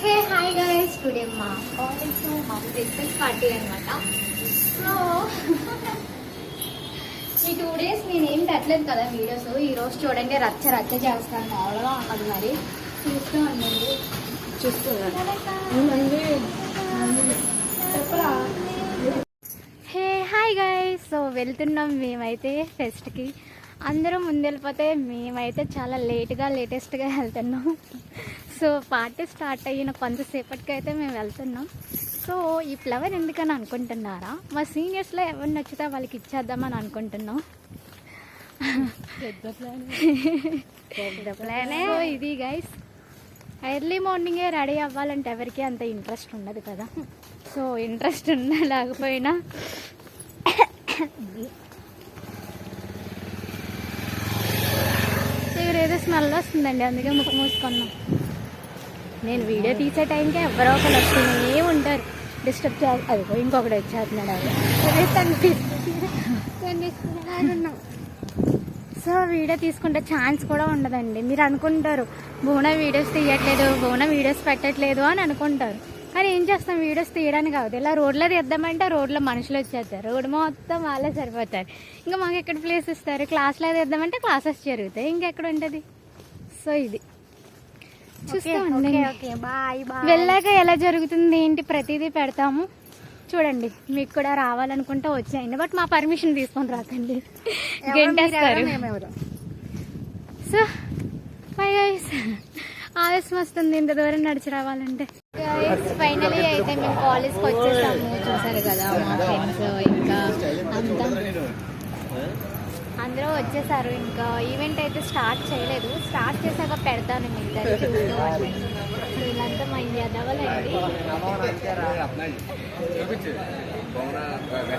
హే hi guys today మా college మా freshers party అనమాట సో ఈ టూ డేస్ నేను ఏం పెట్టలేదు కదా వీడియోస్. ఈరోజు చూడండి రచ్చ రచ్చ చేస్తాను. మామూలుగా ఉన్నది మరి చూస్తూ ఉండండి. హే హాయ్ గైస్. సో వెళ్తున్నాం మేమైతే ఫెస్ట్కి అందరూ ముందు వెళ్ళిపోతే మేమైతే చాలా లేట్గా లేటెస్ట్గా వెళ్తున్నాం. సో పార్టీ స్టార్ట్ అయిన కొంతసేపటికి అయితే మేము వెళ్తున్నాం. సో ఈ ఫ్లవర్ ఎందుకని అనుకుంటున్నారా? మా సీనియర్స్లో ఎవరు నచ్చితే వాళ్ళకి ఇచ్చేద్దామని అనుకుంటున్నాం. సో ఇది గైస్ ఎర్లీ మార్నింగే రెడీ అవ్వాలంటే ఎవరికి అంత ఇంట్రెస్ట్ ఉండదు కదా. సో ఇంట్రెస్ట్ ఉన్నా లేకపోయినా ఏదో స్మెల్ వస్తుందండి అందుకే ముక్కు మూసుకున్నాం. నేను వీడియో తీసే టైంకి ఎవరో ఒకరు వస్తూనే ఉంటారు. డిస్టర్బ్ చేయాలి అదిగో ఇంకొకటి వచ్చేస్తున్నాడు. అది సో వీడియో తీసుకుంటే ఛాన్స్ కూడా ఉండదండి. మీరు అనుకుంటారు భువన వీడియోస్ తీయట్లేదు భువన వీడియోస్ పెట్టట్లేదు అని అనుకుంటారు. కానీ ఏం చేస్తాం వీడియోస్ తీయడానికి కాదు ఇలా రోడ్లో తీద్దామంటే రోడ్లో మనుషులు వచ్చేస్తారు. రోడ్డు మొత్తం వాళ్ళే సరిపోతారు. ఇంకా మాకు ఎక్కడ ప్లేస్ ఇస్తారు? క్లాస్లో తీద్దామంటే క్లాసెస్ జరుగుతాయి. ఇంకెక్కడ ఉంటుంది? సో ఇది. చూస్తామండి బాయ్ వెళ్ళాక ఎలా జరుగుతుంది ఏంటి? ప్రతిదీ పెడతాము. చూడండి మీకు కూడా రావాలనుకుంటే వచ్చేయండి. బట్ మా పర్మిషన్ తీసుకొని రాకండి. గంటేస్తారు. సో బై గైస్ ఆలస్యం వస్తుంది ఇంత దూరం నడిచి రావాలంటే. ఫైనలీ అయితే మేము కాలేజ్కి వచ్చేసాము. చూసారు కదా మా ఫ్రెండ్స్ ఇంకా అంతా. అందరూ వచ్చేసారు. ఇంకా ఈవెంట్ అయితే స్టార్ట్ చేయలేదు. స్టార్ట్ చేశాక పెడతాను మీ వీళ్ళంతా మా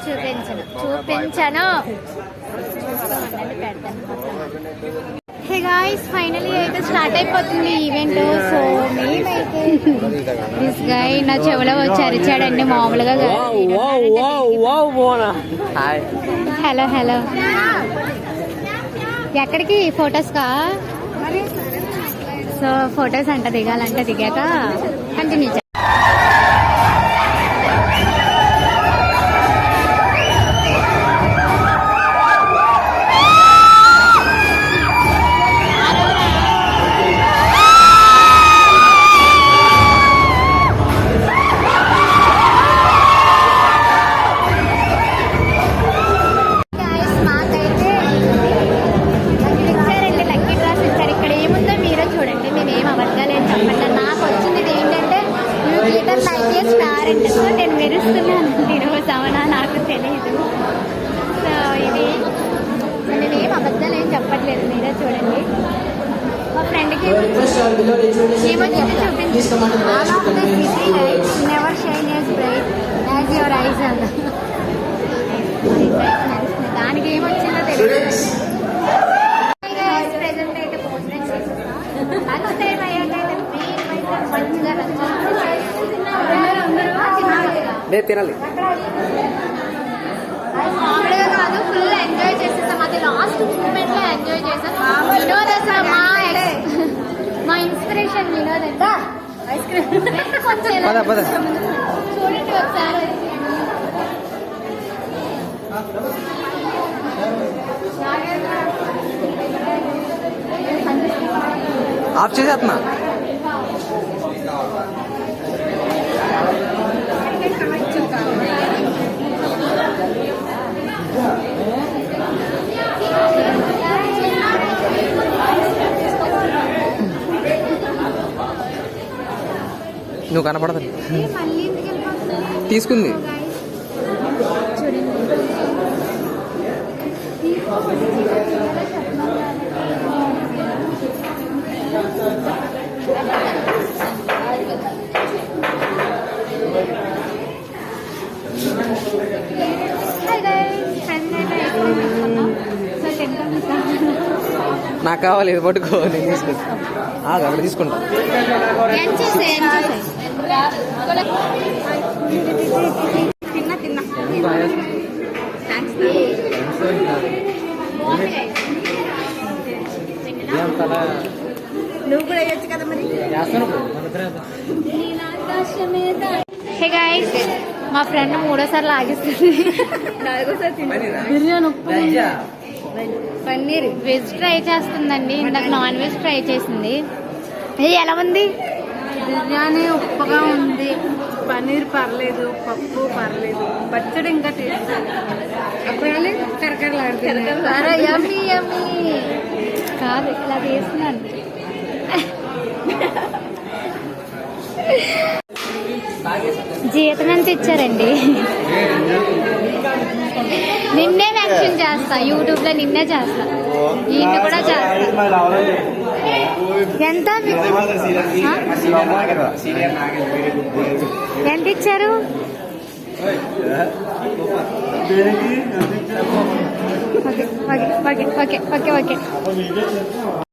చూపించను. చూపించను. చూస్తూ పెడతాను. హే గాయస్ ఫైనలీ అయితే స్టార్ట్ అయిపోతుంది ఈవెంట్. సో దిస్ నా చెవిలో వచ్చి అరిచాడండి మామూలుగా హలో హలో ఎక్కడికి? ఫొటోస్ కా? సో ఫొటోస్ అంట దిగాలంటే దిగాక. కంటిన్యూ చూడండి నేను ఏం ఏం చెప్పండి నాకు వచ్చింది ఏంటంటే యూ లీటర్ లైక్ స్టార్ అంటే సో నేను మెరుస్తున్నాను. ఈరోజు అవునా? నాకు తెలియదు సో ఇది. నేను ఏం అబద్ధాలు ఏం చెప్పట్లేదు. మీరే చూడండి. మా ఫ్రెండ్కి ఏమొచ్చింది చూపించి. All of the city lights never shine as bright as your eyes అన్న దానికి ఏమొచ్చిందో తెలియదు ప్రెసెంట్ అయితే భోజనం చేసేస్తాం అంత టైం అయ్యాకైతే మేమైతే మంచిగా నేను తినాలి. ఫుల్ ఎంజాయ్ చేసేసాం. అది లాస్ట్ మూమెంట్లో ఎంజాయ్ చేసాం. వినోద్ అసలు మా ఇన్స్పిరేషన్ వినోద్. అంటే ఐస్ క్రీమ్. కొంచెం ఇలా పద, పద. చూడండి ఒకసారి ఆఫ్ చేసేస్తున్నా నువ్వు కనపడదు మళ్ళీ ఇంటికి వెళ్ళిపోతున్నాం తీసుకుంది చూడండి హాయ్ గైస్ ఫ్రెండ్ అయితే ఐస్క్రీమ్ తీసుకున్నాం సో తింటాం నాకు కావాలి ఇది పట్టుకో నేను తీసుకుంటా అక్కడ తీసుకుంటా. తిన్నా తిన్నా థ్యాంక్స్ ఏం తల నువ్వు కూడా వేయచ్చు కదా మరి చేస్తాను హే గాయస్ మా ఫ్రెండ్ మూడోసారి లాగిస్తుంది. బిర్యానీ పన్నీర్ వెజ్ ట్రై చేస్తుందండి. ఇందాక నాన్ వెజ్ ట్రై చేసింది. ఇది ఎలా ఉంది? బిర్యానీ ఉప్పగా ఉంది. పన్నీర్ పర్లేదు పప్పు పర్లేదు. పచ్చడి ఇంకా టేస్ట్ అప్పుడు కాదు ఇలా చేస్తున్నాను. జీతం ఎంత ఇచ్చారండి? నిన్నే మెన్షన్ చేస్తా యూట్యూబ్లో నిన్నే చేస్తా. ఈయన కూడా చేస్తా. ఎంత ఎంత ఇచ్చారు? Okay okay okay okay okay.